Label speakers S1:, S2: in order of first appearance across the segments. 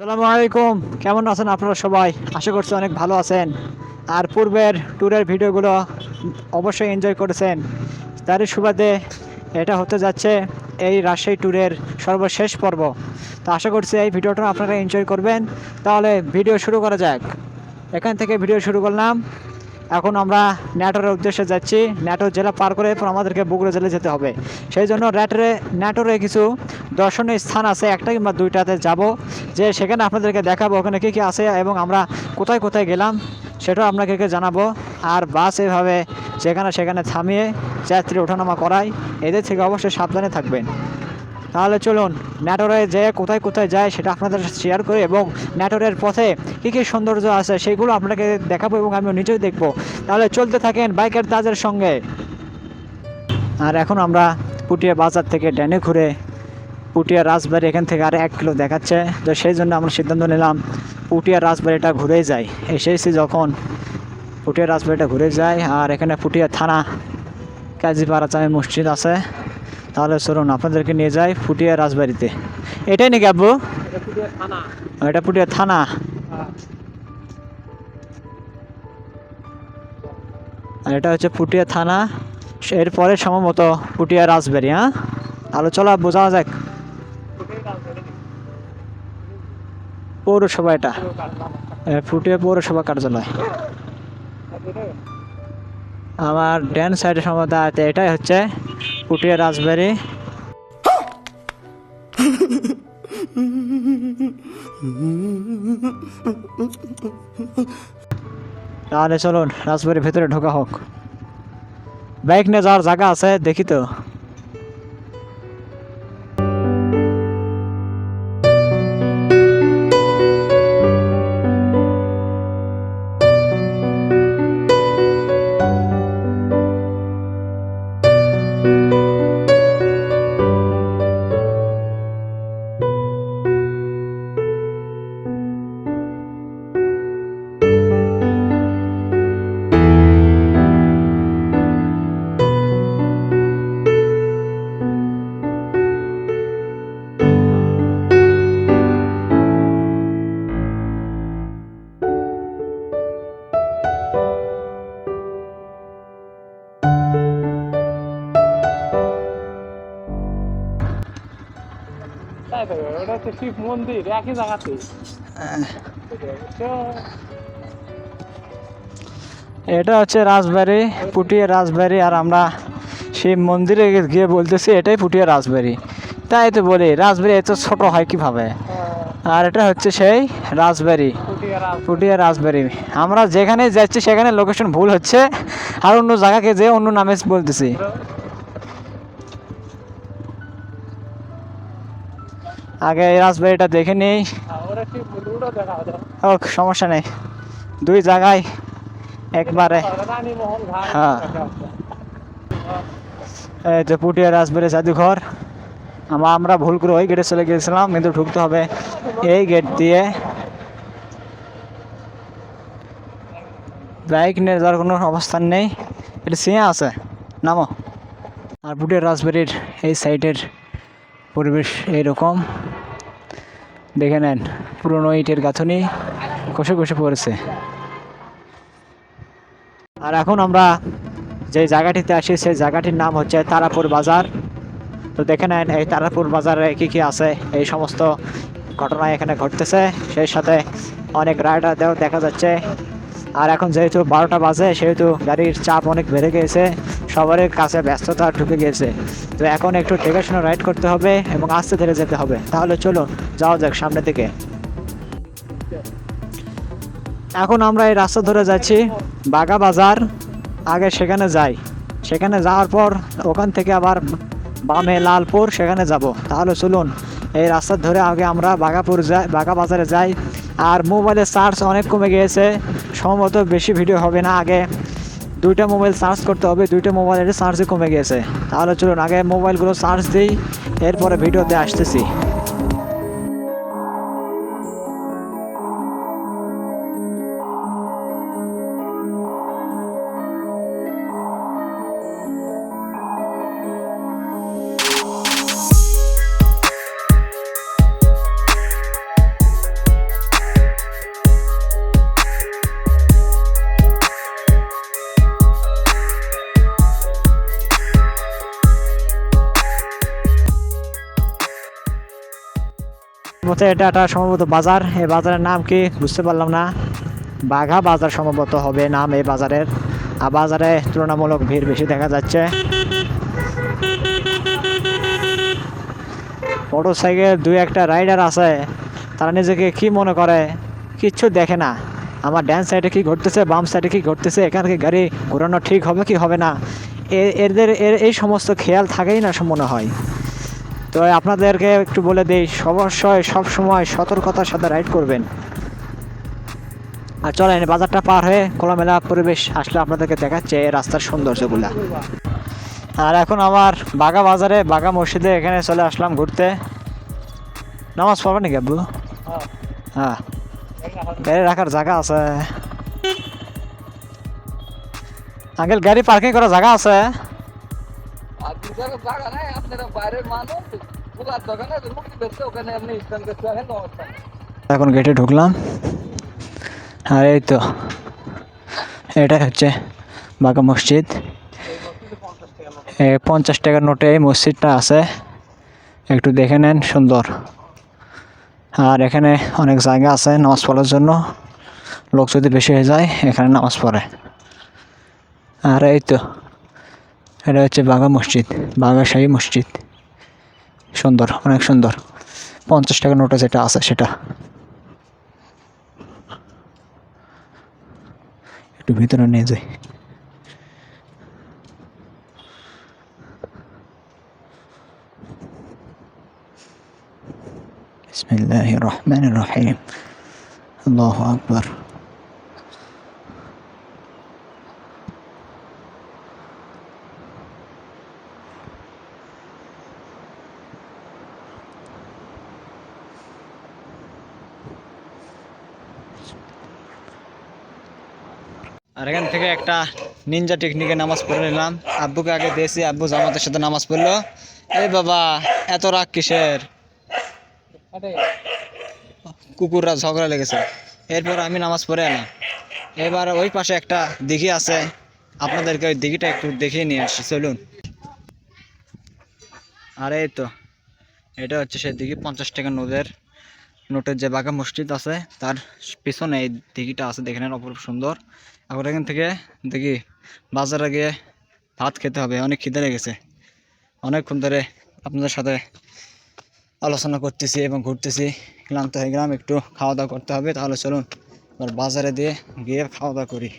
S1: সালামু আলাইকুম। কেমন আছেন আপনারা সবাই? আশা করছি অনেক ভালো আছেন। আর পূর্বের ট্যুরের ভিডিওগুলো অবশ্যই এনজয় করেছেন। তারই সুবাদে এটা হতে যাচ্ছে এই রাজশাহী ট্যুরের সর্বশেষ পর্ব। তো আশা করছি এই ভিডিওটা আপনারা এনজয় করবেন। তাহলে ভিডিও শুরু করা যাক। এখান থেকে ভিডিও শুরু করলাম। এখন আমরা ন্যাটোরের উদ্দেশ্যে যাচ্ছি। ন্যাটোর জেলা পার করে এরপর আমাদেরকে বগুড়া জেলে যেতে হবে। সেই জন্য ন্যাটোরে ন্যাটোরে কিছু দর্শনীয় স্থান আছে, একটা কিংবা দুইটাতে যাব। যে সেখানে আপনাদেরকে দেখাবো ওখানে কী কী আছে এবং আমরা কোথায় কোথায় গেলাম সেটাও আপনাকে জানাব। আর বাস এভাবে যেখানে সেখানে থামিয়ে যাত্রী ওঠানামা করাই এদের থেকে অবশ্যই সাবধানে থাকবেন। তাহলে চলুন ন্যাটোরে যে কোথায় কোথায় যায় সেটা আপনাদের শেয়ার করি এবং ন্যাটোরের পথে কী কী সৌন্দর্য আছে সেগুলো আপনাকে দেখাবো এবং আমিও নিজেও দেখব। তাহলে চলতে থাকেন বাইকের তাজের সঙ্গে। আর এখন আমরা পুটিয়া বাজার থেকে ড্যানে ঘুরে পুটিয়া রাজবাড়ি এখান থেকে আর এক কিলো দেখাচ্ছে। তো সেই জন্য আমরা সিদ্ধান্ত নিলাম পুটিয়া রাজবাড়িটা ঘুরে যাই। এসেছি যখন পুটিয়া রাজবাড়িটা ঘুরে যাই। আর এখানে পুটিয়া থানা, কাজীপাড়া চামে মসজিদ আছে। তাহলে চলুন আপনাদেরকে নিয়ে যাই ফুটিয়া রাজবাড়িতে। এটাই নাকি আব্বু? এটা পুটিয়া থানা। আর এটা হচ্ছে পুটিয়া থানা। এরপরে সম্ভবত পুটিয়া রাজবাড়ি হ্যাঁ? তাহলে চলো আব্বু যাওয়া যাক। পৌরসভা এটা। এ, পুটিয়া পৌরসভা কার্যালয়। আমার ড্যান সাইডে সম্ভবত আছে, এটাই হচ্ছে পুটিয়া রাজবাড়ি। তাহলে চলুন, রাজবাড়ির ভেতরে ঢোকা হোক। বাইক নিয়ে যাওয়ার জায়গা আছে, দেখি তো।
S2: শিব মন্দির একই জায়গাতে।
S1: এটা হচ্ছে রাজবাড়ি পুটিয়া রাজবাড়ি আর আমরা শিব মন্দিরে গিয়ে বলতেছি এটাই পুটিয়া রাজবাড়ি। তাই তো বলি রাজবাড়ি এত ছোট হয় কীভাবে? আর এটা হচ্ছে সেই রাজবাড়ি পুটিয়া রাজবাড়ি। আমরা যেখানে যাচ্ছি সেখানে লোকেশন ভুল হচ্ছে আর অন্য জায়গাকে যে অন্য নামে বলতেছি। আগে এই রাজবাড়িটা দেখে নিই। হোক সমস্যা নেই। দুই জায়গায় একবারে। হ্যাঁ। এই তো পুটিয়া রাজবাড়ি জাদুঘর। আমরা আমরা ভুল করে ওই গেটে চলে গিয়েছিলাম, কিন্তু ঢুকতে হবে এই গেট দিয়ে। বাইক নিয়ে যাওয়ার কোনো অবস্থান নেই। এটা সিঁয়া আছে, নামো। আর পুটিয়া রাজবাড়ির এই সাইডের পরিবেশ এইরকম। দেখে নেন, পুরনো ইটের গাঁথনি কষে কষে পড়েছে। আর এখন আমরা যে জায়গাটিতে আসি, সেই জায়গাটির নাম হচ্ছে তারাপুর বাজার। তো দেখে নেন, এই তারাপুর বাজারে কি কি আছে, এই সমস্ত ঘটনা এখানে ঘটতেছে। সেই সাথে অনেক রাইডারদেরও দেখা যাচ্ছে। আর এখন যেহেতু বারোটা বাজে, সেহেতু গাড়ির চাপ অনেক বেড়ে গিয়েছে সবার কাছে ব্যস্ততা ঢুকে গিয়েছে। তো এখন একটু শুনে রাইড করতে হবে এবং আস্তে ধীরে যেতে হবে। তাহলে চলুন, যাওয়া যাক সামনে থেকে এখন আমরা এই রাস্তা ধরে যাচ্ছি বাগা বাজার। আগে সেখানে যাই। সেখানে যাওয়ার পর ওখান থেকে আবার বামে লালপুর, সেখানে যাব। তাহলে চলুন, এই রাস্তা ধরে আগে আমরা বাগাপুর যাই, বাগা বাজারে যাই। আর মোবাইলের চার্জ অনেক কমে গিয়েছে। সম্ভবত বেশি ভিডিও হবে না আগে। দুইটা মোবাইল চার্জ করতে হবে, দুইটা মোবাইলের চার্জই কমে গেছে। তাহলে চলুন, আগে মোবাইলগুলো চার্জ দিই, এরপরে ভিডিওতে আসতেছি। মতো এটা একটা সম্ভবত বাজার। এই বাজারের নাম কি বুঝতে পারলাম না। বাঘা বাজার সম্ভবত হবে নাম এই বাজারের। আর বাজারে তুলনামূলক ভিড় বেশি দেখা যাচ্ছে। মোটর সাইকেল দুই একটা রাইডার আছে। তারা নিজেকে কি মনে করে? কিচ্ছু দেখে না। আমার ড্যান সাইডে কি ঘটতেছে, বাম সাইডে কি ঘটতেছে, এখানে কি গাড়ি ঘোরানো ঠিক হবে কি হবে না? এদের এর এই সমস্ত খেয়াল থাকেই না মনে হয়। তো আপনাদেরকে একটু বলে দিই সব সময় সতর্কতার সাথে রাইড করবেন। আর চলেন, বাজারটা পার হয়ে খোলামেলা পরিবেশ আসলে আপনাদেরকে দেখাচ্ছে এই রাস্তার সৌন্দর্যগুলা। আর এখন আমার বাগা বাজারে, বাগা মসজিদে এখানে চলে আসলাম ঘুরতে। নামাজ পড়বে নাকি আব্বু?
S2: হ্যাঁ।
S1: হ্যাঁ গাড়ি রাখার জায়গা আছে। আঙ্কেল, গাড়ি পার্কিং করার জায়গা আছে?
S3: আর দুর্গার জায়গা নাই আপনারা বাইরের মানুষ দোকানে ওখানে আপনি স্থান করতে অবস্থা
S1: এখন গেটে ঢুকলাম। আর এই তো, এটা হচ্ছে বাগা মসজিদ। পঞ্চাশ টাকার নোটে এই মসজিদটা আছে। একটু দেখে নেন, সুন্দর। আর এখানে অনেক জায়গা আছে নামাজ পড়ার জন্য। লোক যদি বেশি হয়ে যায়, এখানে নামাজ পড়ে। আর এই তো এটা হচ্ছে বাগা মসজিদ বাগাশাহী মসজিদ সুন্দর অনেক সুন্দর পঞ্চাশ টাকার নোটে যেটা আছে সেটা একটু ভিতরে নিয়ে যাই بسم الله الرحمن الرحيم الله أكبر আর এখান থেকে একটা নিনজা টেকনিকে নামাজ পড়ে নিলাম। আব্বুকে আগে দিয়েছি, আব্বু জামাতের সাথে নামাজ পড়ল। এই বাবা, এত রাগ কিসের? কুকুররা ঝগড়া লেগেছে। এরপর আমি নামাজ পড়ে এলাম। এবার ওই পাশে একটা দিঘি আছে। আপনাদেরকে ওই দিঘিটা একটু দেখিয়ে নিয়ে আসি, চলুন। আর এই তো, এটা হচ্ছে সেই দিঘি, পঞ্চাশ টাকা নোটের নোটের যে বাঘা মসজিদ আছে, তার পিছনে এই দিঘিটা আছে, দেখে নেন অপরূপ সুন্দর। এখন এখান থেকে দেখি বাজারে গিয়ে ভাত খেতে হবে, অনেক খিদে লেগেছে। অনেকক্ষণ ধরে আপনাদের সাথে আলোচনা করতেছি এবং ঘুরতেছি। ক্লান্ত হয়ে গেলাম, একটু খাওয়া দাওয়া করতে হবে, তাহলে চলুন এবার বাজারে দিয়ে গিয়ে খাওয়া দাওয়া করি।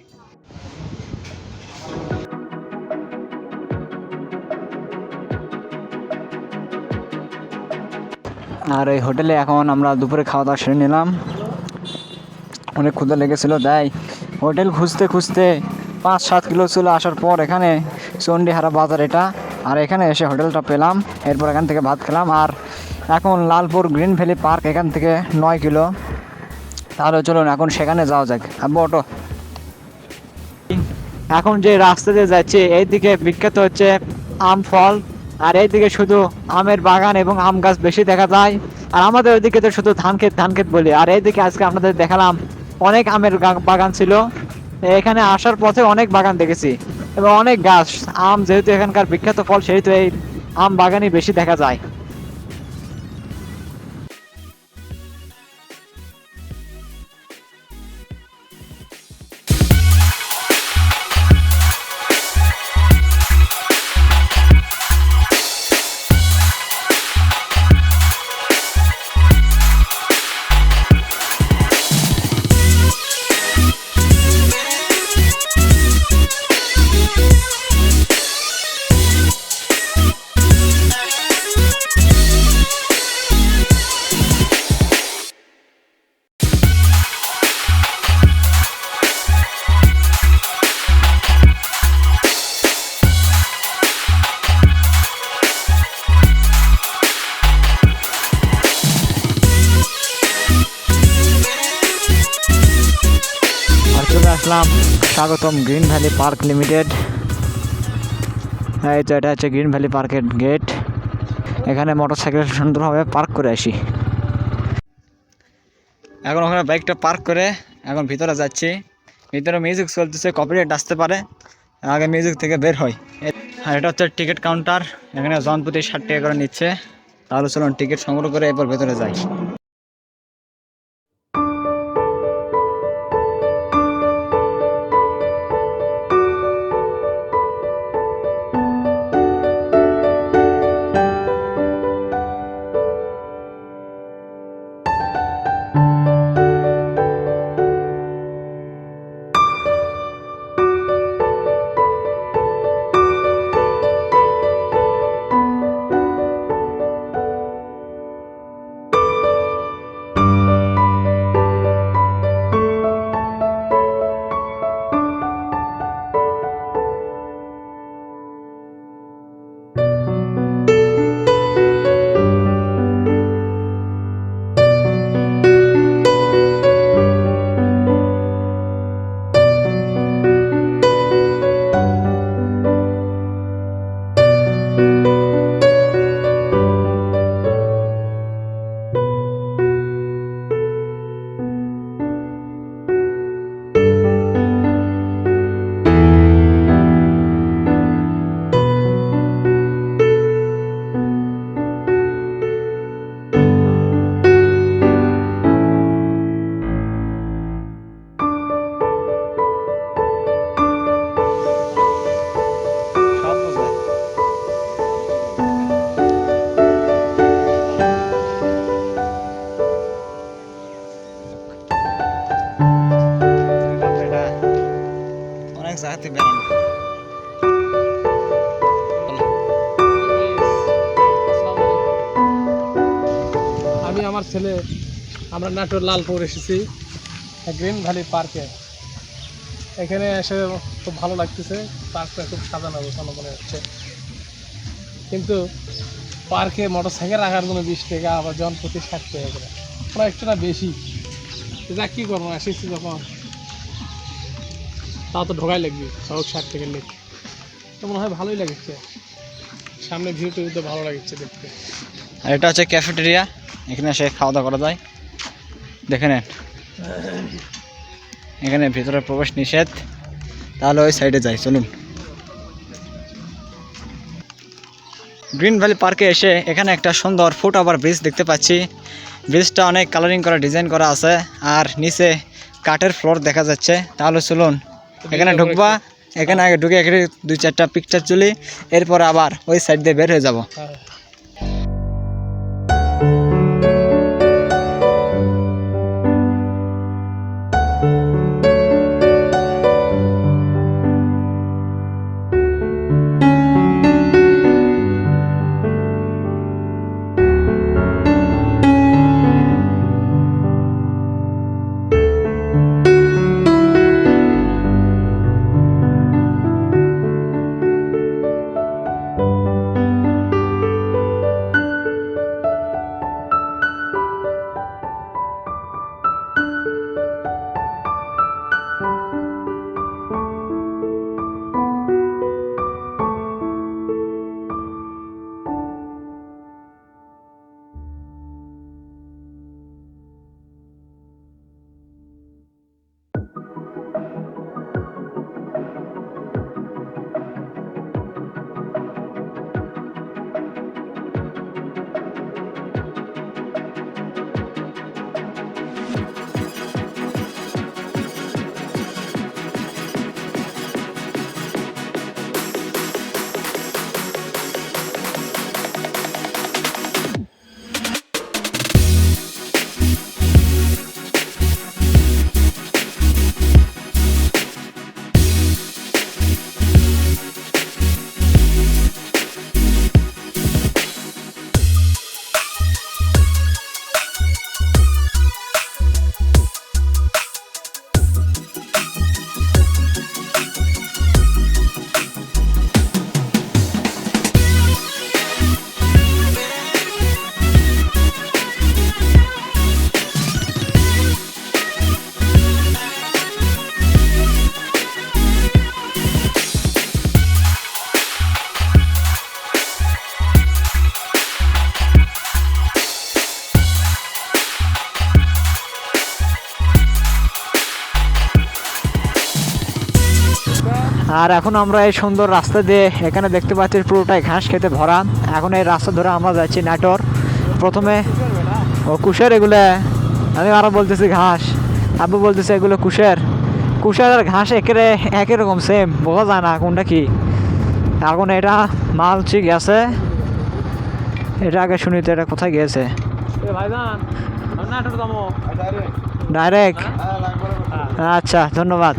S1: আর এই হোটেলে এখন আমরা দুপুরে খাওয়া দাওয়া সেরে নিলাম। অনেক ক্ষুদা লেগেছিল তাই হোটেল খুঁজতে খুঁজতে পাঁচ সাত কিলো ছিল আসার পর এখানে চণ্ডীহারা বাজার এটা। আর এখানে এসে হোটেলটা পেলাম, এরপর এখান থেকে ভাত খেলাম। আর এখন লালপুর গ্রিন ভ্যালি পার্ক এখান থেকে নয় কিলো। তাহলে চলুন এখন সেখানে যাওয়া যাক। আব্বু, অটো। এখন যে রাস্তা দিয়ে যাচ্ছে, এইদিকে বিখ্যাত হচ্ছে আম ফল। আর এইদিকে শুধু আমের বাগান এবং আম গাছ বেশি দেখা যায়। আর আমাদের ওইদিকে তো শুধু ধান ক্ষেত ধান ক্ষেত বলি। আর এইদিকে আজকে আপনাদের দেখালাম অনেক আমের বাগান ছিল। এখানে আসার পথে অনেক বাগান দেখেছি এবং অনেক গাছ, আম যেহেতু এখানকার বিখ্যাত ফল, সেহেতু এই আম বাগানই বেশি দেখা যায়। স্বাগতম গ্রিন ভ্যালি পার্ক লিমিটেড এই তো এটা হচ্ছে গ্রিন ভ্যালি পার্কের গেট এখানে মোটর সাইকেল সুন্দরভাবে পার্ক করে আসি। এখন ওখানে বাইকটা পার্ক করে, এখন ভিতরে যাচ্ছি। ভিতরে মিউজিক চলতেছে কপিরাইট আসতে পারে, আগে মিউজিক থেকে বের হয় আর এটা হচ্ছে টিকিট কাউন্টার এখানে জনপ্রতি ষাট টাকা করে নিচ্ছে। তাহলে চলুন টিকিট সংগ্রহ করে এরপর ভেতরে যাই। হাতে বেড়ানো
S2: আমি আমার ছেলে, আমরা নাটোর লালপুর এসেছি, গ্রিন ভ্যালি পার্কে। এখানে এসে খুব ভালো লাগতেছে, পার্কটা খুব সাজানো গোছানো মনে হচ্ছে। কিন্তু পার্কে মোটর সাইকেল রাখার জন্য বিশ টাকা আবার জন প্রতি ষাট টাকা করে ওরা একটু না বেশি যা কী করব? এসেছি যখন। তাও তো ঢোকাই লাগবে সব ষাট টাকার লেগে তো মনে হয় ভালোই লাগছে। সামনে ভিউ টিউতে ভালো লাগছে দেখতে।
S1: আর এটা হচ্ছে ক্যাফেটেরিয়া এখানে এসে খাওয়া দাওয়া করা যায়। দেখে নেন। এখানে ভিতরে প্রবেশ নিষেধ। তাহলে ওই সাইডে যাই, চলুন। গ্রিন ভ্যালি পার্কে এসে এখানে একটা সুন্দর ফুট ওভার ব্রিজ দেখতে পাচ্ছি। ব্রিজটা অনেক কালারিং করা ডিজাইন করা আছে। আর নিচে কাঠের ফ্লোর দেখা যাচ্ছে। তাহলে চলুন এখানে ঢুকবা এখানে আগে ঢুকে এখানে দুই চারটা পিকচার তুলি এরপর আবার ওই সাইড দিয়ে বের হয়ে যাব। আর এখন আমরা এই সুন্দর রাস্তা দিয়ে এখানে দেখতে পাচ্ছি পুরোটাই ঘাস খেতে ভরা। এখন এই রাস্তা ধরে আমরা যাচ্ছি নাটোর। প্রথমে ও কুশের এগুলো। আমি আরও বলতেছি ঘাস। আব্বু বলতেছে এগুলো কুশের। কুশের আর ঘাস একেরে একই রকম সেম বোঝা যায় না কোনটা কি। এখন এটা মালচি গেছে এটা আগে শুনি তো এটা কোথায় গিয়েছে। ডাইরেক্ট আচ্ছা ধন্যবাদ।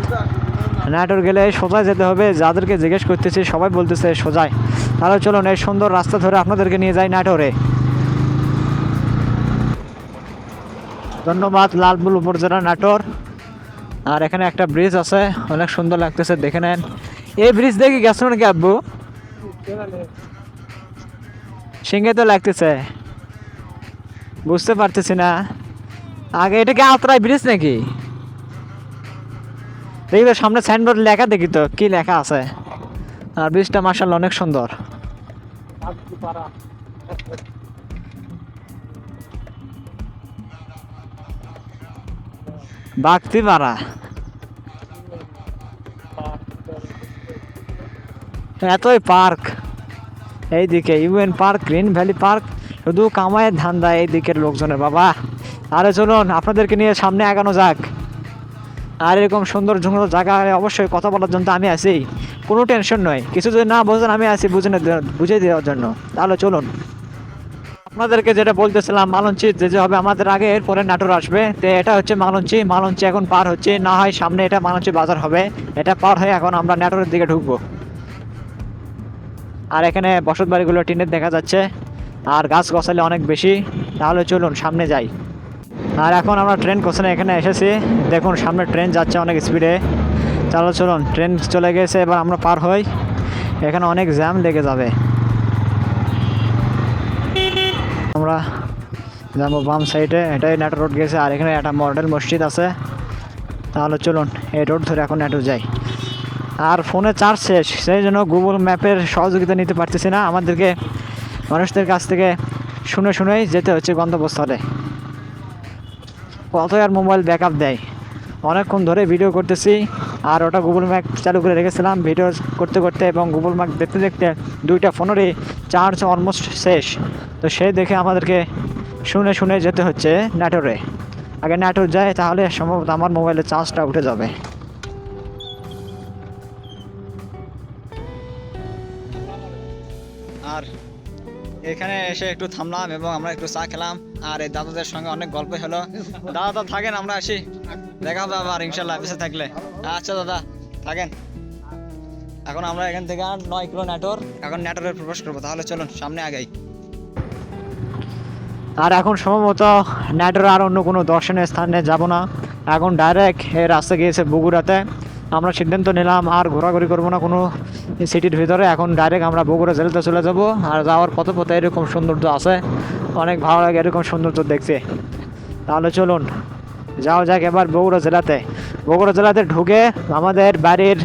S1: নাটোর গেলে সোজায় যেতে হবে। যাদেরকে জিজ্ঞেস করতেছি, সবাই বলতেছে সোজায়। তাহলে চলুন, এই সুন্দর রাস্তা ধরে আপনাদেরকে নিয়ে যাই নাটোরে। ধন্যবাদ লালবুল উপজেলা নাটোর। আর এখানে একটা ব্রিজ আছে, অনেক সুন্দর লাগতেছে, দেখে নেন। এই ব্রিজ দেখে গেছো নাকি আব্বু? সিঙ্গে তো লাগতেছে। বুঝতে পারতেছি না। আগে এটা কি আত্রাই ব্রিজ নাকি? দেখি তো সামনে সাইনবোর্ড লেখা, দেখি তো কি লেখা আছে। আর ব্রিজটা মার্শাল অনেক সুন্দর।
S2: বাগতি
S1: পাড়া এতই পার্ক এইদিকে UN park green valley park শুধু কামায়ের ধান্দা এই দিকের লোকজনের বাবা। আরে চলুন, আপনাদেরকে নিয়ে সামনে আগানো যাক। আর এরকম সুন্দর সুন্দর জায়গায় অবশ্যই কথা বলার জন্য আমি আছি। কোনো টেনশন নয়। কিছু যদি না বোঝেন, আমি আছি বুঝে বুঝিয়ে দেওয়ার জন্য। তাহলে চলুন। আপনাদেরকে যেটা বলতেছিলাম, মালঞ্চি যে যে হবে আমাদের আগে, এরপরে নাটোর আসবে। তো এটা হচ্ছে মালঞ্চি। মালঞ্চি এখন পার হচ্ছে। না হয় সামনে এটা মালঞ্চি বাজার হবে। এটা পার হয়ে এখন আমরা নাটোরের দিকে ঢুকবো। আর এখানে বসত বাড়িগুলো টিনের দেখা যাচ্ছে। আর গাছ গছালি অনেক বেশি। তাহলে চলুন, সামনে যাই। আর এখন আমরা ট্রেন কোশনে এখানে এসেছি। দেখুন, সামনে ট্রেন যাচ্ছে অনেক স্পিডে চলো, চলুন, ট্রেন চলে গেছে, এবার আমরা পার হই। এখানে অনেক জ্যাম লেগে যাবে। আমরা যাব বাম সাইডে এটাই নেটো রোড গেছে, আর এখানে একটা মডেল মসজিদ আছে। তাহলে চলুন, এই রোড ধরে এখন নেটো যাই। আর ফোনে চার্জ শেষ, সেই জন্য গুগল ম্যাপের সহযোগিতা নিতে পারতেছি না। আমাদেরকে, মানুষদের কাছ থেকে শুনে শুনেই যেতে হচ্ছে গন্তব্যস্থলে। কত আর মোবাইল ব্যাকআপ দেয়? অনেকক্ষণ ধরে ভিডিও করতেছি, আর ওটা গুগল ম্যাপ চালু করে রেখেছিলাম ভিডিও করতে করতে এবং গুগল ম্যাপ দেখতে দেখতে দুইটা ফোনেরই চার্জ অলমোস্ট শেষ। তো সেই দেখে আমাদেরকে শুনে শুনে যেতে হচ্ছে ন্যাটোরে আগে ন্যাটোর যায়, তাহলে সম্ভবত আমার মোবাইলের চার্জটা উঠে যাবে। এসে একটু থামলাম এবং আমরা একটু চা খেলাম। আর এই দাদাদের সঙ্গে অনেক গল্প হলো। দাদা তো থাকেন, আমরা আসি। দেখা হবে আবার ইনশাল্লাহ বেঁচে থাকলে। আচ্ছা দাদা, থাকেন। এখন আমরা এখান থেকে আর নয় কিলো নাটোর এখন নাটোরে প্রবেশ করব। তাহলে চলুন, সামনে আগাই। আর এখন সম্ভবত নাটোর আর অন্য কোনো দর্শনীয় স্থানে যাব না। এখন ডাইরেক্ট রাস্তা গিয়েছে বগুড়াতে। আমরা সিদ্ধান্ত নিলাম আর ঘোরাঘুরি করব না কোনো সিটির ভিতরে। এখন ডাইরেক্ট আমরা বগুড়া জেলাতে চলে যাব। আর যাওয়ার পথে পথে এরকম সৌন্দর্য আছে। অনেক ভালো লাগে এরকম সৌন্দর্য দেখতে। তাহলে চলুন যাও যাক এবার বগুড়া জেলাতে। বগুড়া জেলাতে ঢুকে আমাদের বাড়ির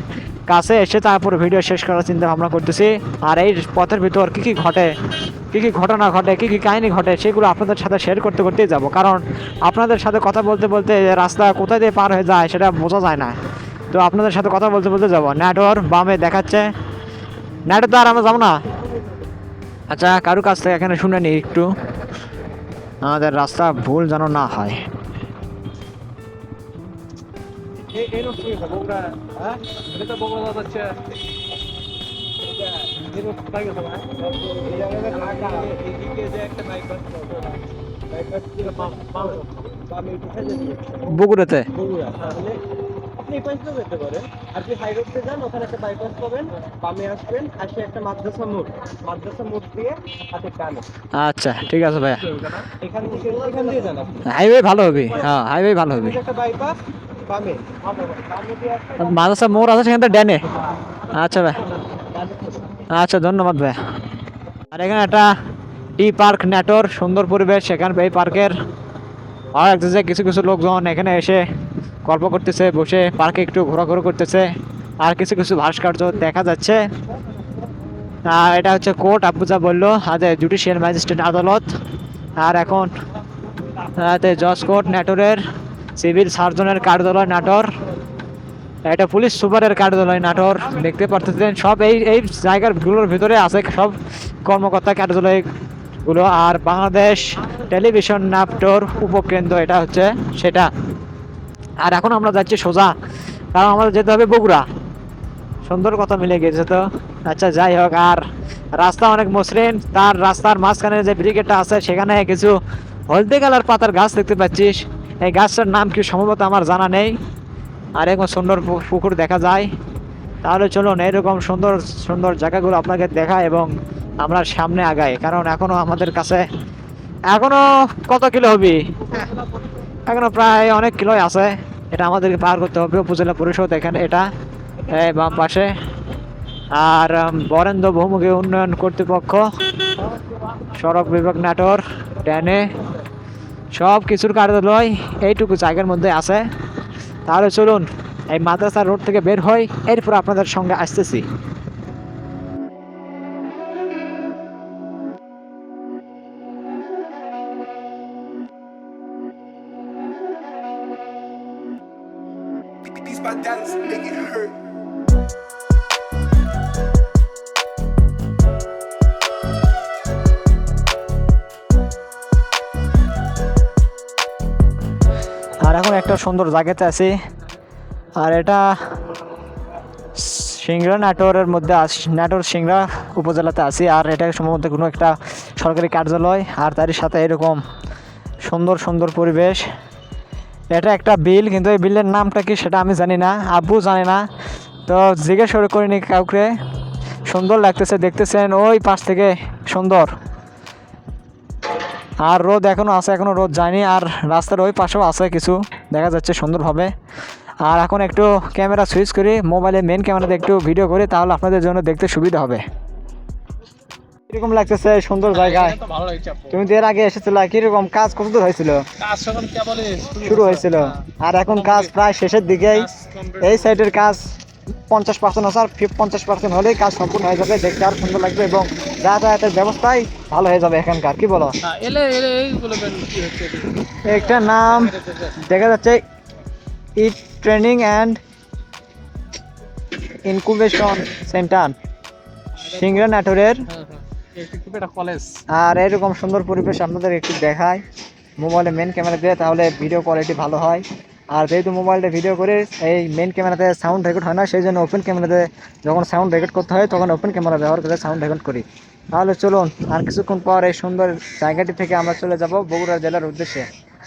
S1: কাছে এসে তারপর ভিডিও শেষ করার চিন্তা ভাবনা করতেছি। আর এই পথের ভিতর কী কী ঘটে, কী কী ঘটনা ঘটে, কী কী কাহিনী ঘটে, সেগুলো আপনাদের সাথে শেয়ার করতে করতেই যাব। কারণ আপনাদের সাথে কথা বলতে বলতে রাস্তা কোথায় দিয়ে পার হয়ে যায় সেটা বোঝা যায় না। তো আপনাদের সাথে কথা বলতে বলতে যাব। নেটওয়ার বামে দেখাচ্ছে। নেটওয়ার তো আর আমরা যাব না? আচ্ছা কারু কাছ থেকে এখানে শুনে নিই একটু। আমাদের রাস্তা ভুল যেন না হয়।
S2: হ্যাঁ
S1: বগুড়াতে?
S2: বগুড়া তাহলে আপনি এই পাশে যেতে পারেন। কি হাই রোডে যান ওখানে একটা বাইপাস পাবেন বামে আসবেন আসে একটা মাদ্রাসা মোড়। মাদ্রাসা মোড় দিয়ে হাতে কানে
S1: আচ্ছা ঠিক আছে ভাইয়া।
S2: এখান থেকে এখান দিয়ে যান আপনি।
S1: হাইওয়ে ভালো হবে। হ্যাঁ হাইওয়ে ভালো হবে।
S2: একটা বাইপাস বামে।
S1: মাদ্রাসা মোড় আছে সেখানে ড্যানে আচ্ছা ভাই। আচ্ছা ধন্যবাদ ভাই আর এখানে একটা টি পার্ক নেটর সুন্দর পরিবেশ সেখানে এই পার্কের আর একদিকে কিছু কিছু লোকজন এখানে এসে গল্প করতেছে, বসে পার্কে একটু ঘোরাঘুরি করতেছে। আর কিছু কিছু ভাস্কর্য দেখা যাচ্ছে। আর এটা হচ্ছে কোর্ট যা বলল। হাতে জুডিশিয়াল ম্যাজিস্ট্রেট আদালত। আর এখন হাতে জজ কোর্ট, নাটোরের সিভিল সার্জনের কার্যালয়, নাটোর। এটা পুলিশ সুপারের কার্যালয়, নাটোর। দেখতে পারতেছেন, সব এই এই জায়গাগুলোর ভিতরে আছে সব কর্মকর্তা কার্যালয়গুলো। আর বাংলাদেশ টেলিভিশন নাটোর উপকেন্দ্র, এটা হচ্ছে সেটা। আর এখন আমরা যাচ্ছি সোজা, কারণ আমাদের যেতে হবে বগুড়া। সুন্দর কথা মিলে গেছে তো। আচ্ছা যাই হোক, আর রাস্তা অনেক মসৃণ। তার রাস্তার মাঝখানে যে ব্রিগেডটা আছে, সেখানে কিছু হলদে কালার পাতার গাছ দেখতে পাচ্ছিস। এই গাছটার নাম কি সম্ভবত আমার জানা নেই। আর এরকম সুন্দর পুকুর দেখা যায়। তাহলে চলুন, এরকম সুন্দর সুন্দর জায়গাগুলো আপনাকে দেখা এবং আমরা সামনে আগাই। কারণ এখনও আমাদের কাছে, এখনও কত কিলো হবে? এখনও প্রায় অনেক কিলোই আছে। এটা আমাদেরকে পার করতে হবে। উপজেলা পরিষদ এখানে এটা বাম পাশে। আর বরেন্দ্র বহুমুখী উন্নয়ন কর্তৃপক্ষ, সড়ক বিভাগ নাটোর ট্যানে সব কিছুর কার্যালয় এইটুকু জায়গার মধ্যে আছে। তাহলে চলুন, এই মাদ্রাসা রোড থেকে বের হই। এরপর আপনাদের সঙ্গে আসতেছি। সুন্দর জায়গাতে আছি। আর এটা সিংড়া নাটোরের মধ্যে আছি নাটোর সিংড়া উপজেলাতে আছি। আর এটা সম্ভবত কোনো একটা সরকারি কার্যালয়। আর তারই সাথে এরকম সুন্দর সুন্দর পরিবেশ। এটা একটা বিল, কিন্তু এই বিলের নামটা কি সেটা আমি জানি না। আব্বু জানে না। তো জিজ্ঞেস করে করিনি কাউকে। সুন্দর লাগতেছে, দেখতেছেন ওই পাশ থেকে সুন্দর। আর রোদ এখনও আছে এখনও রোদ যায়নি। আর রাস্তার ওই পাশেও আছে কিছু। দেখা যাচ্ছে সুন্দরভাবে। আর এখন একটু ক্যামেরা সুইচ করে মোবাইলে মেন ক্যামেরাতে একটু ভিডিও করে তাহলে আপনাদের জন্য দেখতে সুবিধা হবে। কীরকম লাগতেছে সুন্দর জায়গায়? তুমি তো এর আগে এসেছিল কীরকম কাজ কতদূর হয়েছিল? শুরু হয়েছিল। আর এখন কাজ প্রায় শেষের দিকেই। এই সাইডের কাজ পঞ্চাশ পার্সেন্ট আছে আর পঞ্চাশ পার্সেন্ট হলেই কাজ সম্পূর্ণ হয়ে যাবে। দেখতে আরও সুন্দর লাগবে এবং যাতায়াতের ব্যবস্থাই ভালো হয়ে যাবে এখানকার কি বলো?
S2: হ্যাঁ,
S1: একটা নাম দেখা যাচ্ছে IT training and incubation centre Singra নাটোরের আর এরকম সুন্দর পরিবেশ আপনাদের একটু দেখায় মোবাইলে মেন ক্যামেরা দিয়ে তাহলে ভিডিও কোয়ালিটি ভালো হয়। আর যেহেতু মোবাইলটা ভিডিও করে এই মেন ক্যামেরাতে সাউন্ড রেকর্ড হয় না সেই জন্য ওপেন ক্যামেরাতে যখন সাউন্ড রেকর্ড করতে হয় তখন ওপেন ক্যামেরা ব্যবহার করে সাউন্ড রেকর্ড করি। তাহলে চলুন আর কিছুক্ষণ পর এই সুন্দর জায়গাটি থেকে আমরা চলে যাব বগুড়া জেলার উদ্দেশ্যে।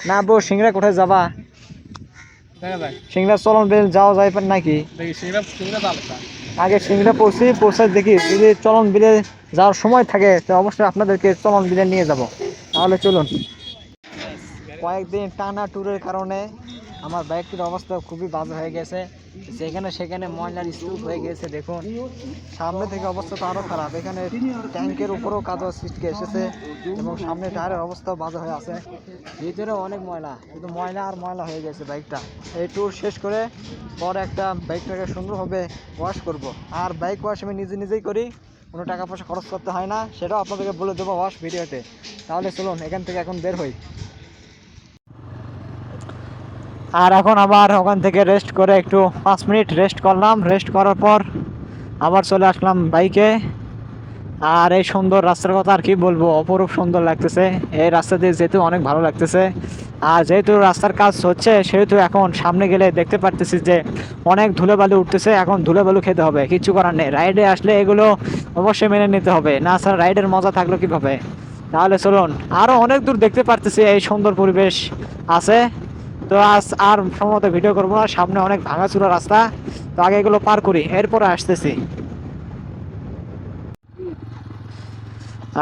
S1: না বউ সিংড়া কোথায় যাবা? সিংড়া চলন বিল যাওয়া যায় পার নাকি? আগে সিংড়া পৌঁছি পৌঁছায় দেখি যদি চলন বিলে যাওয়ার সময় থাকে তো অবশ্যই আপনাদেরকে চলন বিলে নিয়ে যাব। তাহলে চলুন। কয়েকদিন টানা ট্যুরের কারণে আমার বাইকটির অবস্থা খুবই বাজে হয়ে গেছে। যেখানে সেখানে ময়লার স্তূপ হয়ে গেছে, দেখুন। সামনে থেকে অবস্থা তো আরও খারাপ। এখানে ট্যাঙ্কের উপরেও কাজও সৃষ্টি এসেছে এবং সামনে টায়ারের অবস্থাও বাজে হয়ে আছে। ভিতরে অনেক ময়লা শুধু ময়লা আর ময়লা হয়ে গেছে বাইকটা। এই ট্যুর শেষ করে পরে একটা বাইকটাকে সুন্দরভাবে ওয়াশ করব। আর বাইক ওয়াশ আমি নিজে নিজেই করি, কোনো টাকা পয়সা খরচ করতে হয় না, সেটাও আপনাদেরকে বলে দেবো ওয়াশ ভিডিওতে তাহলে চলুন, এখান থেকে এখন বের হই। আর এখন আবার ওখান থেকে রেস্ট করে একটু পাঁচ মিনিট রেস্ট করলাম। রেস্ট করার পর আবার চলে আসলাম বাইকে আর এই সুন্দর রাস্তার কথা আর কি বলব, অপরূপ সুন্দর লাগতেছে। এই রাস্তা দিয়ে যেতে অনেক ভালো লাগতেছে। আর যেহেতু রাস্তার কাজ হচ্ছে, সেহেতু এখন সামনে গেলে দেখতে পারতেছি যে অনেক ধুলোবালু উঠতেছে, এখন ধুলোবালু খেতে হবে, কিছু করার নেই। রাইডে আসলে এগুলো অবশ্যই মেনে নিতে হবে, না স্যার রাইডের মজা থাকল কীভাবে? তাহলে চলুন আরও অনেক দূর দেখতে পারতেছি এই সুন্দর পরিবেশ আছে। তো আজ আর সম্ভবত ভিডিও করব না, সামনে অনেক ভাঙাচুরা রাস্তা, তো আগে এগুলো পার করি, এরপরে আসতেছি।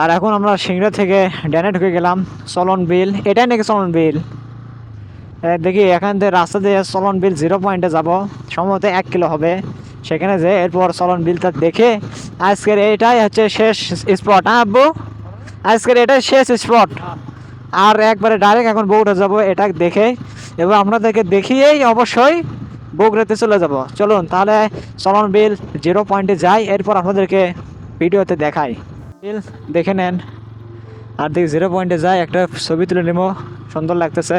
S1: আর এখন আমরা সিংড়া থেকে ড্যানে ঢুকে গেলাম, চলন বিল। এটাই নাকি চলন বিল? দেখি, এখান থেকে রাস্তা দিয়ে চলন বিল জিরো পয়েন্টে যাব, সম্ভবত এক কিলো হবে। সেখানে যে এরপর চলন বিলটা দেখে, আজকের এটাই হচ্ছে শেষ স্পট। হ্যাঁ আব্বু? আজকের এটাই শেষ স্পট। আর একবারে ডাইরেক্ট এখন বগুড়া যাব, এটা দেখে এবং আপনাদেরকে দেখিয়েই অবশ্যই বগুড়াতে চলে যাব। চলুন তাহলে চলন বিল জিরো পয়েন্টে যাই, এরপর আপনাদেরকে ভিডিওতে দেখাই। বিল দেখে নেন। আর দেখি জিরো পয়েন্টে যাই একটা ছবি তুলে নেব। সুন্দর লাগতেছে।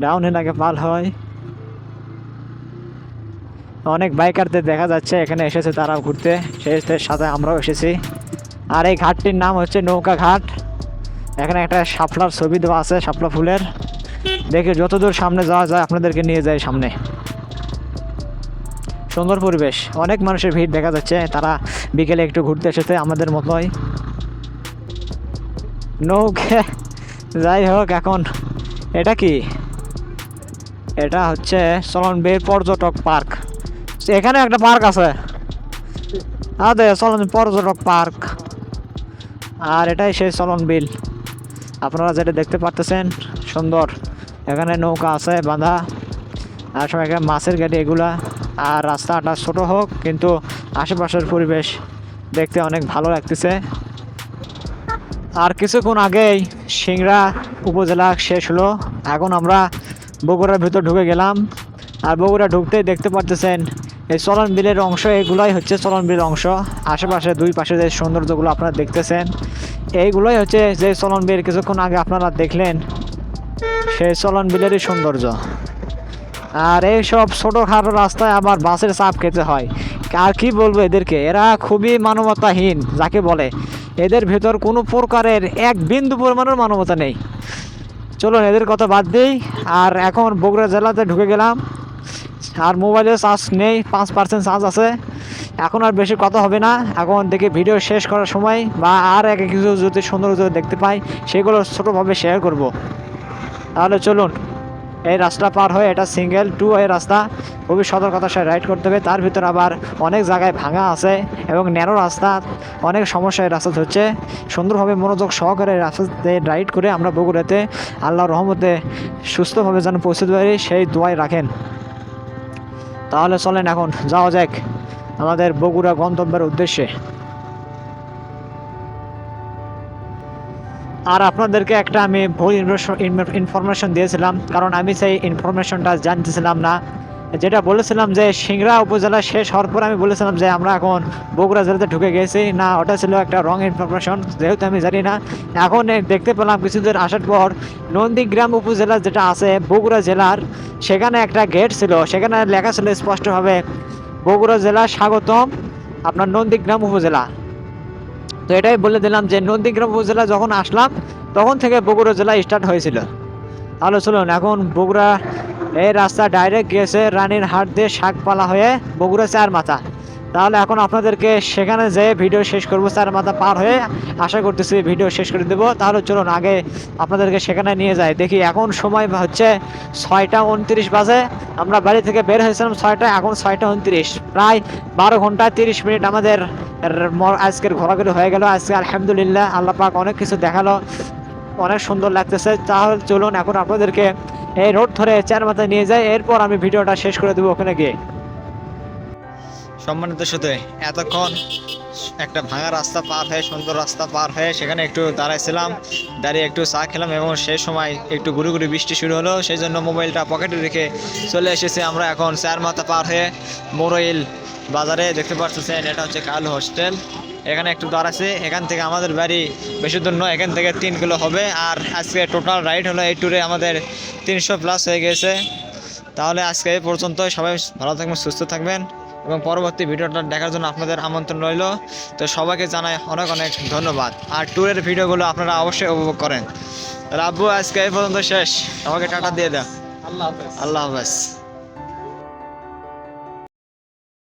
S1: ডাউন হিল আগে পাল হয়। অনেক বাইকারদের দেখা যাচ্ছে, এখানে এসেছে তারা ঘুরতে। সেই সাথে আমরাও এসেছি। আর এই ঘাটটির নাম হচ্ছে নৌকা ঘাট। এখানে একটা শাপলার ছবি দেওয়া আছে, শাপলা ফুলের। দেখে যতদূর সামনে যাওয়া যায়, আপনাদেরকে নিয়ে যায় সামনে। সুন্দর পরিবেশ। অনেক মানুষের ভিড় দেখা যাচ্ছে, তারা বিকেলে একটু ঘুরতে এসেছে আমাদের মতোই। নৌকে। যাই হোক, এখন এটা কি? এটা হচ্ছে চলনবীর পর্যটক পার্ক। এখানে একটা পার্ক আছে। আদে, চলন পর্যটক পার্ক। আর এটাই সেই চলন বিল। আপনারা যেটা দেখতে পারতেছেন, সুন্দর। এখানে নৌকা আছে, বাঁধা। আর এখানে মাছের গাড়ি, এগুলা। আর রাস্তাটা ছোট হোক, কিন্তু আশেপাশের পরিবেশ দেখতে অনেক ভালো লাগতেছে। আর কিছুক্ষণ আগেই সিংড়া উপজেলা শেষ হলো। এখন আমরা বগুড়ার ভিতর ঢুকে গেলাম। আর বগুড়া ঢুকতেই দেখতে পারতেছেন এই চলন বিলের অংশ, এগুলোই হচ্ছে চলন বিলের অংশ। আশেপাশে দুই পাশে যে সৌন্দর্যগুলো আপনারা দেখতেছেন, এইগুলোই হচ্ছে যে চলন বিল কিছুক্ষণ আগে আপনারা দেখলেন, সেই চলন বিলেরই সৌন্দর্য। আর এইসব ছোটোখাটো রাস্তায় আবার বাসের চাপ খেতে হয়। আর কি বলব এদেরকে? এরা খুবই মানবতাহীন, যাকে বলে। এদের ভেতর কোনো প্রকারের এক বিন্দু পরিমাণের মানবতা নেই। চলুন এদের কথা বাদ দিই। আর এখন বগুড়া জেলাতে ঢুকে গেলাম। আর মোবাইলে চার্জ নেই, পাঁচ পার্সেন্ট চার্জ আছে। এখন আর বেশি কথা হবে না। এখন দেখি ভিডিও শেষ করার সময় বা আর এক কিছু যদি সুন্দর যদি দেখতে পাই, সেগুলো ছোটোভাবে শেয়ার করব। তাহলে চলুন, এই রাস্তা পার হয়ে এটা সিঙ্গেল টু ওয়ে রাস্তা। খুবই সতর্কতার সাথে রাইড করতে হবে। তার ভিতরে আবার অনেক জায়গায় ভাঙা আছে এবং ন্যারো রাস্তা। অনেক সমস্যা এই রাস্তা হচ্ছে। সুন্দরভাবে মনোযোগ সহকারে রাস্তাতে রাইড করে আমরা বগুড়াতে আল্লাহর রহমতে সুস্থভাবে যেন পৌঁছতে পারি, সেই দোয়াই রাখেন। তাহলে চলেন এখন, যাওয়া যাক আমাদের বগুড়া গন্তব্যের উদ্দেশ্যে। আর আপনাদেরকে একটা আমি ভুল ইনফরমেশন দিয়েছিলাম, কারণ আমি সেই ইনফরমেশনটা জানতেছিলাম না। যেটা বলেছিলাম যে সিংড়া উপজেলা শেষ হওয়ার পর আমি বলেছিলাম যে আমরা এখন বগুড়া জেলাতে ঢুকে গেছি। না, ওটা ছিল একটা রং ইনফরমেশন যেহেতু আমি জানি না। এখন দেখতে পেলাম কিছুদিন আসার পর নন্দীগ্রাম উপজেলা যেটা আছে, বগুড়া জেলার, সেখানে একটা গেট ছিল। সেখানে লেখা ছিল স্পষ্টভাবে, বগুড়া জেলা স্বাগতম আপনার নন্দীগ্রাম উপজেলা। তো এটাই বলে দিলাম যে নন্দীগ্রাম উপজেলা যখন আসলাম, তখন থেকে বগুড়া জেলা স্টার্ট হয়েছিল। তাহলে চলুন, এখন বগুড়া এই রাস্তা ডাইরেক্ট গিয়েছে রানীর হাট দিয়ে শাকপালা হয়ে বগুড়া চার মাথা তাহলে এখন আপনাদেরকে সেখানে যে ভিডিও শেষ করব চার মাথা পার হয়ে আশা করতেছি ভিডিও শেষ করে দেবো। তাহলে চলুন আগে আপনাদেরকে সেখানে নিয়ে যাই। দেখি এখন সময় হচ্ছে ছয়টা উনত্রিশ বাজে। আমরা বাড়ি থেকে বের হয়েছিলাম ছয়টা, এখন ছয়টা উনত্রিশ। প্রায় বারো ঘণ্টা তিরিশ মিনিট আমাদের আজকের ঘোরাঘুরি হয়ে গেল। আজকে আলহামদুলিল্লাহ আল্লাহ পাক অনেক কিছু দেখাল, অনেক সুন্দর লাগতেছে। তাহলে চলুন এখন আপনাদেরকে এই রোড ধরে চার মাথায় নিয়ে যায়, এরপর আমি ভিডিওটা শেষ করে দেবো ওখানে গিয়ে। সম্মানিত সাথে এতক্ষণ একটা ভাঙা রাস্তা পার হয়ে, সুন্দর রাস্তা পার হয়ে সেখানে একটু দাঁড়াইছিলাম। দাঁড়িয়ে একটু চা খেলাম এবং সেই সময় একটু গুড়ি গুড়ি বৃষ্টি শুরু হলো। সেই জন্য মোবাইলটা পকেটে রেখে চলে এসেছি আমরা এখন চার মাথা পার হয়ে মোরইল বাজারে। দেখতে পাচ্ছেন এটা হচ্ছে কালু হোস্টেল। এখানে একটু দাঁড়াচ্ছে এখান থেকে আমাদের বাড়ি বেশি দূর নয়, এখান থেকে তিন কিলো হবে। আর আজকে টোটাল রাইড হলো এই ট্যুরে আমাদের তিনশো প্লাস হয়ে গেছে। তাহলে আজকে এই পর্যন্ত সবাই ভালো থাকবেন, সুস্থ থাকবেন। এবং পরবর্তী ভিডিওটা দেখার জন্য আপনাদের আমন্ত্রণ রইল। তো সবাইকে জানাই অনেক অনেক ধন্যবাদ। আর ট্যুরের ভিডিওগুলো আপনারা অবশ্যই উপভোগ করেন। আব্বু আজকে এই পর্যন্ত শেষ। আমাকে টাটা দিয়ে দাও।
S2: আল্লাহ হাফেজ।
S1: আল্লাহ হাফেজ।